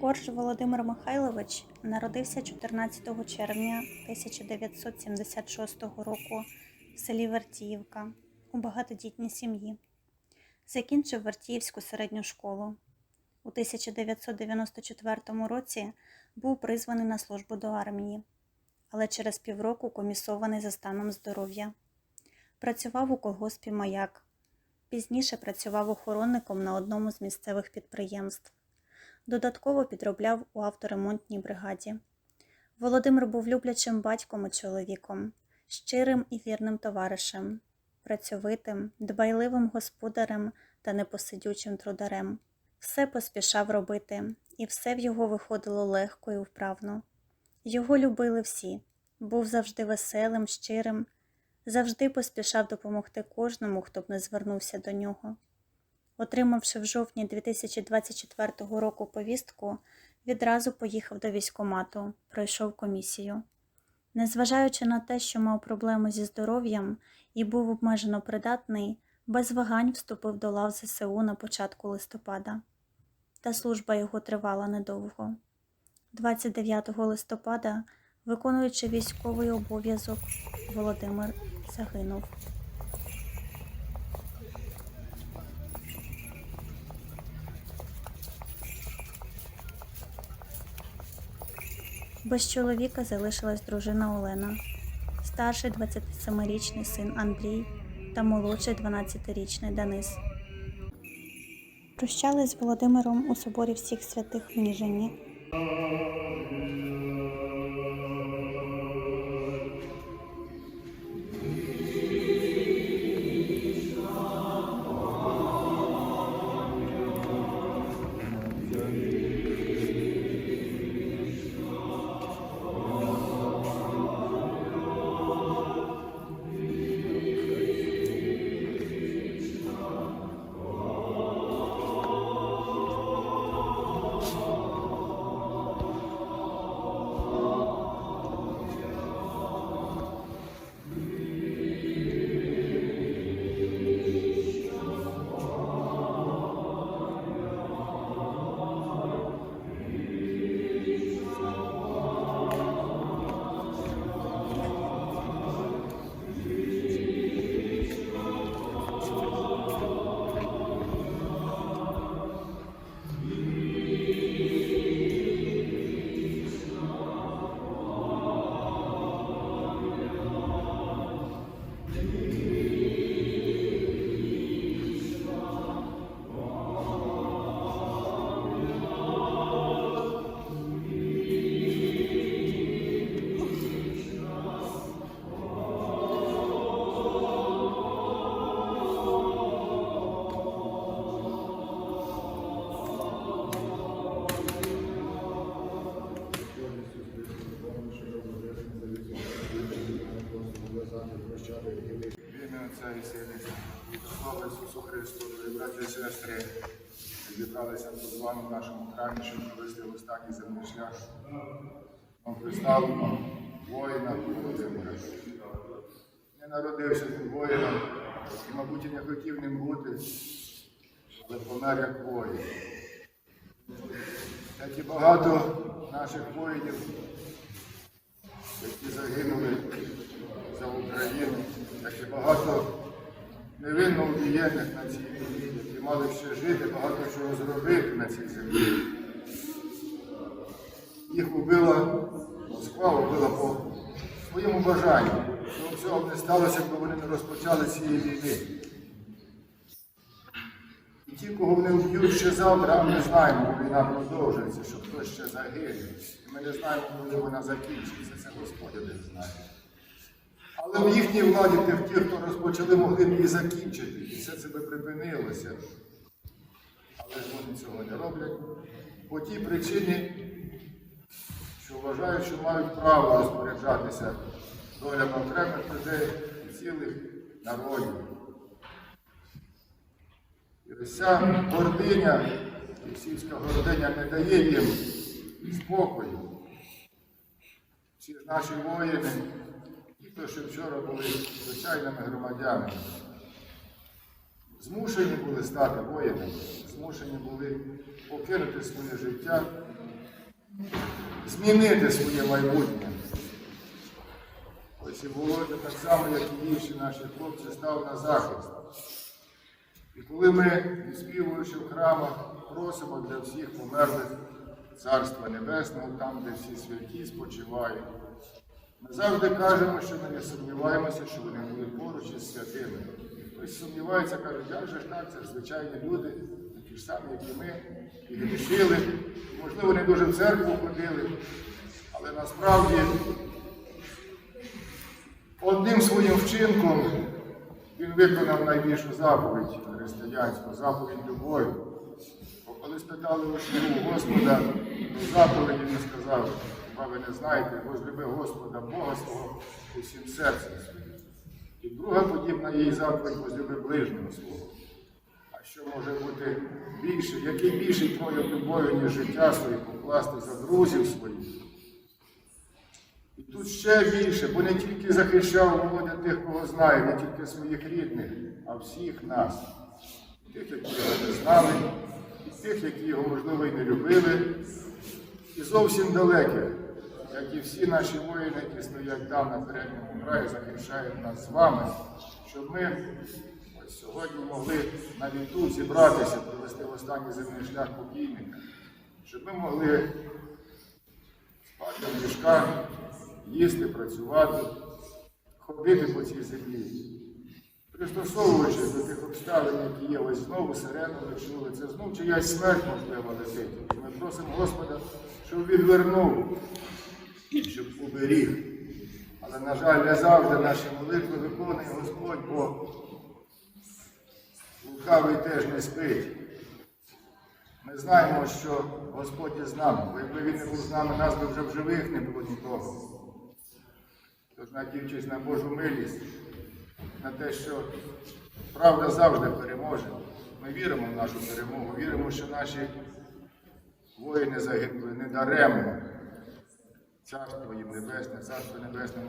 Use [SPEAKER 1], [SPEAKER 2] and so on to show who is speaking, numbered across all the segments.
[SPEAKER 1] Корж Володимир Михайлович народився 14 червня 1976 року в селі Вертіївка у багатодітній сім'ї. Закінчив Вертіївську середню школу. У 1994 році був призваний на службу до армії, але через півроку комісований за станом здоров'я. Працював у колгоспі Маяк. Пізніше працював охоронником на одному з місцевих підприємств. Додатково підробляв у авторемонтній бригаді. Володимир був люблячим батьком і чоловіком, щирим і вірним товаришем, працьовитим, дбайливим господарем та непосидючим трударем. Все поспішав робити, і все в його виходило легко і вправно. Його любили всі, був завжди веселим, щирим, завжди поспішав допомогти кожному, хто б не звернувся до нього. Отримавши в жовтні 2024 року повістку, відразу поїхав до військкомату, пройшов комісію. Незважаючи на те, що мав проблеми зі здоров'ям і був обмежено придатний, без вагань вступив до лав ЗСУ на початку листопада. Та служба його тривала недовго. 29 листопада, виконуючи військовий обов'язок, Володимир загинув. Без чоловіка залишилась дружина Олена, старший 27-річний син Андрій та молодший 12-річний Денис. Прощались з Володимиром у соборі всіх святих в Ніжині.
[SPEAKER 2] Сестри, зібралися тут з вами в нашому храмі, щоб провести останній земний шлях. Ми представимо воїна Володимира. Не народився він воїном, і, мабуть, не хотів ним бути, але помер як воїн. Як і багато наших воїнів, які загинули за Україну, як і багато невинно убієнних на цій землі, які мали ще жити, багато чого зробити на цій землі. Їх убила Москва, убила по своєму бажанню. Тому цього не сталося, якби вони не розпочали цієї війни. І ті, кого вони вб'ють ще завтра, ми знаємо, бо війна продовжується, що хтось ще загине. Ми не знаємо, коли вона закінчиться. Це Господь один знає. Але в їхній владі ті, хто розпочали, могли б її закінчити. І все це би припинилося. Але ж вони цього не роблять. По тій причині, що вважають, що мають право розпоряджатися долями окремих людей і цілих народів. І ось ця гординя, Ісівська гординя не дає їм спокою. Всі наші воїни, ті, ще вчора були звичайними громадянами, змушені були стати воїнами, змушені були покинути своє життя змінити своє майбутнє. Ось і Володя так само, як і інші наші хлопці, став на захист. І коли ми, відспівуючи в храмах, просимо для всіх померлих Царства Небесного, там, де всі святі спочивають, ми завжди кажемо, що ми не сумніваємося, що вони були поруч із святими. Хтось сумнівається, каже, як же ж так, це ж звичайні люди, такі ж самі, як і ми, і грішили, можливо, не дуже в церкву ходили, але насправді одним своїм вчинком він виконав найбільшу заповідь християнську, заповідь любові. Бо коли спитали учнів Господа, заповіді він сказав, хіба ви не знаєте, возлюби Господа Бога свого усім серцем своїм. І друга подібна їй заповідь возлюби ближнього свого. А що може бути більше? Який більший прояв любові, ніж життя своє покласти за друзів своїх? І тут ще більше, бо не тільки захищав Володя тих, кого знає, не тільки своїх рідних, а всіх нас. Тих, які його не знали, і тих, які його, можливо, і не любили, і зовсім далеких, як і всі наші воїни, які стоять там на передньому краї, захищають нас з вами, щоб ми ось сьогодні могли навіть тут зібратися, провести в останній земний шлях покійника, щоб ми могли спати в ліжках, їсти, працювати, ходити по цій землі. Пристосовуючись до тих обставин, які є, ось знову сирену ви чули, це знов чиясь смерть можливо летить. Ми просимо Господа, щоб відвернув, щоб уберіг. Але, на жаль, не завжди наші молитви виконує Господь, бо лукавий теж не спить. Ми знаємо, що Господь є з нами, бо якби він не був з нами, нас би вже в живих не було нікого. Тож, надіючись на Божу милість, на те, що правда завжди переможе. Ми віримо в нашу перемогу, віримо, що наші воїни загинули не даремно. Царство їм небесне, царство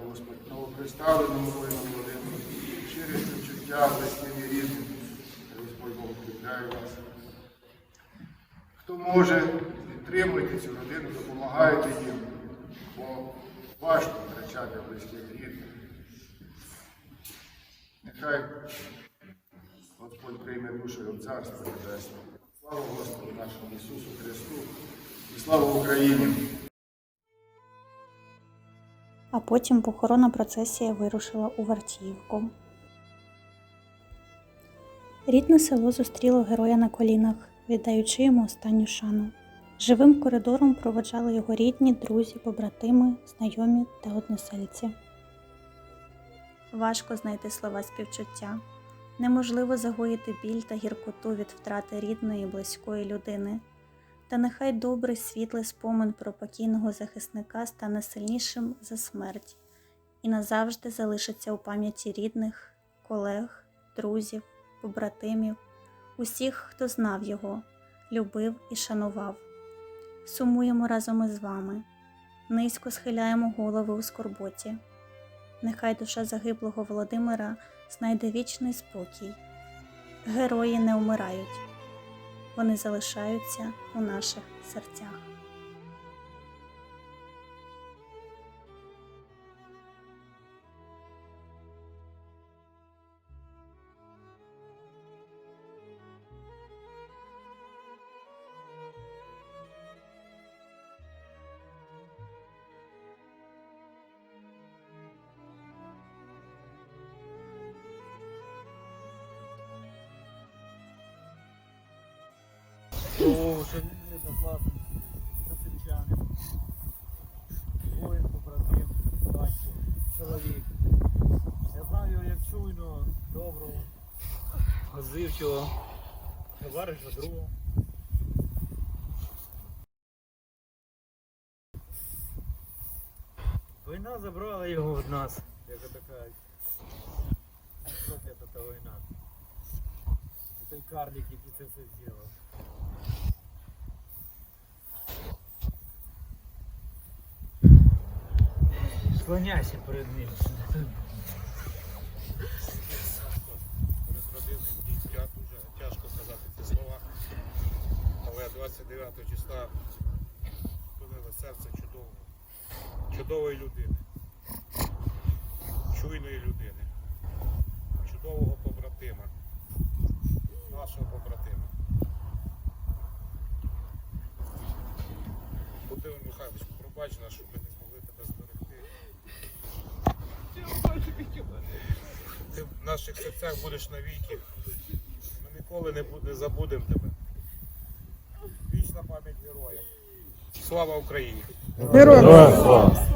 [SPEAKER 2] Господь, новоприставленому воїну Володимиру, щирі співчуття, близьким і рідним. Господь Бог укріпляє вас. Хто може, підтримуйте цю родину, допомагайте їм, бо важко втрачати близьких рідних. Нехай Господь прийме душу в Царство Небесне. Слава Господу нашому Ісусу Христу і слава Україні!
[SPEAKER 1] А потім похоронна процесія вирушила у Вартіївку. Рідне село зустріло героя на колінах, віддаючи йому останню шану. Живим коридором проводжали його рідні, друзі, побратими, знайомі та односельці. Важко знайти слова співчуття. Неможливо загоїти біль та гіркоту від втрати рідної близької людини. Та нехай добрий світлий спомин про покійного захисника стане сильнішим за смерть і назавжди залишиться у пам'яті рідних, колег, друзів, побратимів, усіх, хто знав його, любив і шанував. Сумуємо разом із вами, низько схиляємо голови у скорботі. Нехай душа загиблого Володимира знайде вічний спокій. Герої не вмирають вони залишаються у наших серцях.
[SPEAKER 3] Християнин, воїн, побратим, батько, чоловік. Я знаю його як чуйно, доброго, отзивчого, товариша друга. Війна забрала його від нас, як це кажуть. Проклята та війна. І той карлик, який це все зробив. Склоняйся перед ним.
[SPEAKER 4] Тяжко сказати ці слова. Але 29 числа спинилася серце чудового, чудової людини, чуйної людини, чудового побратима, нашого побратима. Володимир Михайлович, пробач нас, що наших серцях будеш навіки. Ми ніколи не, не забудемо тебе. Вічна пам'ять героям. Слава Україні!
[SPEAKER 5] Героям слава!